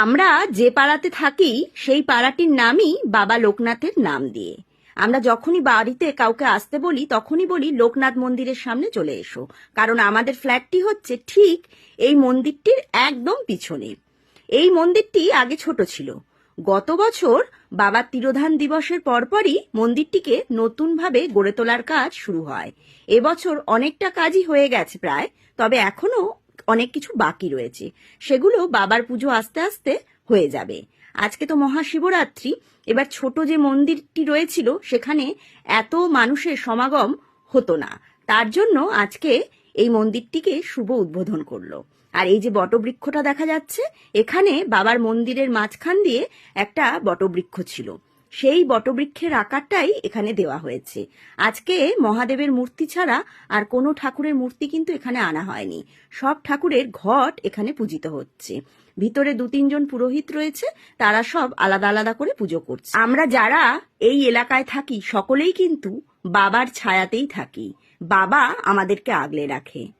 আমরা যে পাড়াতে থাকি, সেই পাড়াটির নামই বাবা লোকনাথের নাম দিয়ে। আমরা যখনই বাড়িতে কাউকে আসতে বলি, তখনই বলি, লোকনাথ মন্দিরের সামনে চলে এসো। কারণ আমাদের ফ্ল্যাটটি হচ্ছে ঠিক এই মন্দিরটির একদম পিছনে। এই মন্দিরটি আগে ছোট ছিল। গত বছর বাবার তিরোধান দিবসের পরপরই মন্দিরটিকে নতুনভাবে গড়ে তোলার কাজ শুরু হয়। এবছর অনেকটা কাজই হয়ে গেছে প্রায়, তবে এখনও অনেক কিছু বাকি রয়েছে। সেগুলো বাবার পুজো আস্তে আস্তে হয়ে যাবে। আজকে তো মহাশিবরাত্রি। এবার ছোট যে মন্দিরটি রয়েছিল, সেখানে এত মানুষের সমাগম হতো না। তার জন্য আজকে এই মন্দিরটিকে শুভ উদ্বোধন করল। আর এই যে বটবৃক্ষটা দেখা যাচ্ছে, এখানে বাবার মন্দিরের মাঝখান দিয়ে একটা বটবৃক্ষ ছিল। সেই বটবৃক্ষের আকারটাই এখানে দেওয়া হয়েছে। আজকে মহাদেবের মূর্তি ছাড়া আর কোনো ঠাকুরের মূর্তি কিন্তু এখানে আনা হয়নি। সব ঠাকুরের ঘট এখানে পূজিত হচ্ছে। ভিতরে দু তিনজন পুরোহিত রয়েছে, তারা সব আলাদা আলাদা করে পুজো করছে। আমরা যারা এই এলাকায় থাকি, সকলেই কিন্তু বাবার ছায়াতেই থাকি। বাবা আমাদেরকে আগলে রাখে।